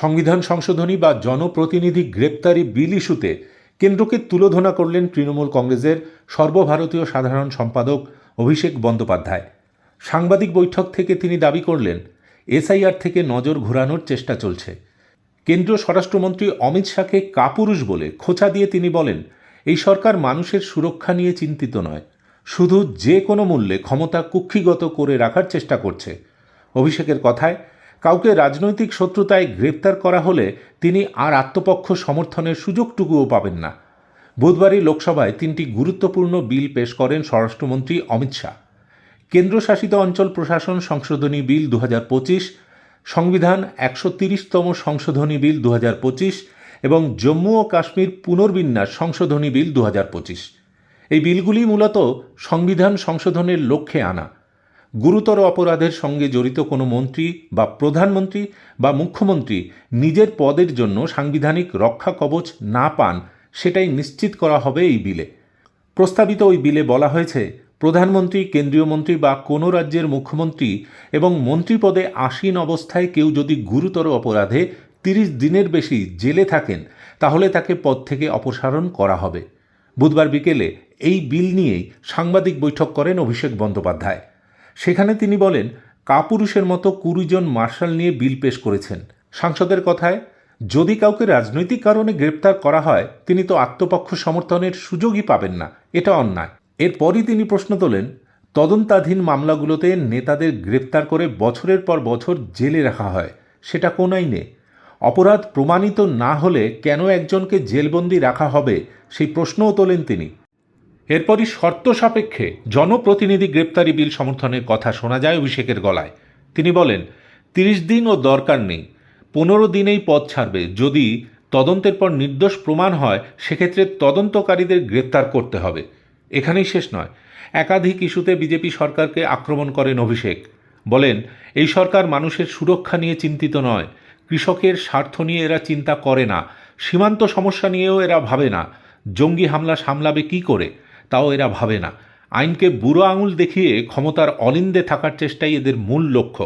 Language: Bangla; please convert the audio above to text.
সংবিধান সংশোধনী বা জনপ্রতিনিধি গ্রেপ্তারি বিল ইস্যুতে কেন্দ্রকে তুলোধনা করলেন তৃণমূল কংগ্রেসের সর্বভারতীয় সাধারণ সম্পাদক অভিষেক বন্দ্যোপাধ্যায়। সাংবাদিক বৈঠক থেকে তিনি দাবি করলেন, এসআইআর থেকে নজর ঘোরানোর চেষ্টা চলছে। কেন্দ্রীয় স্বরাষ্ট্রমন্ত্রী অমিত শাহকে কাপুরুষ বলে খোঁচা দিয়ে তিনি বলেন, এই সরকার মানুষের সুরক্ষা নিয়ে চিন্তিত নয়, শুধু যে কোনো মূল্যে ক্ষমতা কুক্ষিগত করে রাখার চেষ্টা করছে। অভিষেকের কথায় কাউকে রাজনৈতিক শত্রুতায় গ্রেপ্তার করা হলে তিনি আর আত্মপক্ষ সমর্থনের সুযোগটুকুও পাবেন না। বুধবারই লোকসভায় তিনটি গুরুত্বপূর্ণ বিল পেশ করেন স্বরাষ্ট্রমন্ত্রী অমিত শাহ। কেন্দ্রশাসিত অঞ্চল প্রশাসন সংশোধনী বিল দু হাজার পঁচিশ, সংবিধান একশো তিরিশতম সংশোধনী বিল দু হাজার পঁচিশ এবং জম্মু ও কাশ্মীর পুনর্বিন্যাস সংশোধনী বিল দু হাজার পঁচিশ। এই বিলগুলি মূলত সংবিধান সংশোধনের লক্ষ্যে আনা। গুরুতর অপরাধের সঙ্গে জড়িত কোনো মন্ত্রী বা প্রধানমন্ত্রী বা মুখ্যমন্ত্রী নিজের পদের জন্য সাংবিধানিক রক্ষা কবচ না পান, সেটাই নিশ্চিত করা হবে এই বিলে। প্রস্তাবিত ওই বিলে বলা হয়েছে, প্রধানমন্ত্রী, কেন্দ্রীয় মন্ত্রী বা কোনো রাজ্যের মুখ্যমন্ত্রী এবং মন্ত্রী পদে আসীন অবস্থায় কেউ যদি গুরুতর অপরাধে তিরিশ দিনের বেশি জেলে থাকেন, তাহলে তাকে পদ থেকে অপসারণ করা হবে। বুধবার বিকেলে এই বিল নিয়েই সাংবাদিক বৈঠক করেন অভিষেক বন্দ্যোপাধ্যায়। সেখানে তিনি বলেন, কাপুরুষের মতো কুড়িজন মার্শাল নিয়ে বিল পেশ করেছেন। সাংসদের কথায়, যদি কাউকে রাজনৈতিক কারণে গ্রেপ্তার করা হয়, তিনি তো আত্মপক্ষ সমর্থনের সুযোগই পাবেন না, এটা অন্যায়। এরপরই তিনি প্রশ্ন তোলেন, তদন্তাধীন মামলাগুলোতে নেতাদের গ্রেপ্তার করে বছরের পর বছর জেলে রাখা হয়, সেটা কোন আইনে? অপরাধ প্রমাণিত না হলে কেন একজনকে জেলবন্দি রাখা হবে, সেই প্রশ্নও তোলেন তিনি। এরপরই শর্ত সাপেক্ষে জনপ্রতিনিধি গ্রেপ্তারি বিল সমর্থনের কথা শোনা যায় অভিষেকের গলায়। তিনি বলেন, তিরিশ দিন ও দরকার নেই। পনেরো দিনেই পদ ছাড়বে। যদি তদন্তের পর নির্দোষ প্রমাণ হয়, সেক্ষেত্রে তদন্তকারীদের গ্রেপ্তার করতে হবে। এখানেই শেষ নয়। একাধিক ইস্যুতে বিজেপি সরকারকে আক্রমণ করেন অভিষেক। বলেন, এই সরকার মানুষের সুরক্ষা নিয়ে চিন্তিত নয়। কৃষকের স্বার্থ নিয়ে এরা চিন্তা করে না। সীমান্ত সমস্যা নিয়েও এরা ভাবে না। জঙ্গি হামলা সামলাবে কি করে? তাও এরা ভাবে না। আইনকে বুড়ো আঙুল দেখিয়ে ক্ষমতার অলিন্দে থাকার চেষ্টাই এদের মূল লক্ষ্য।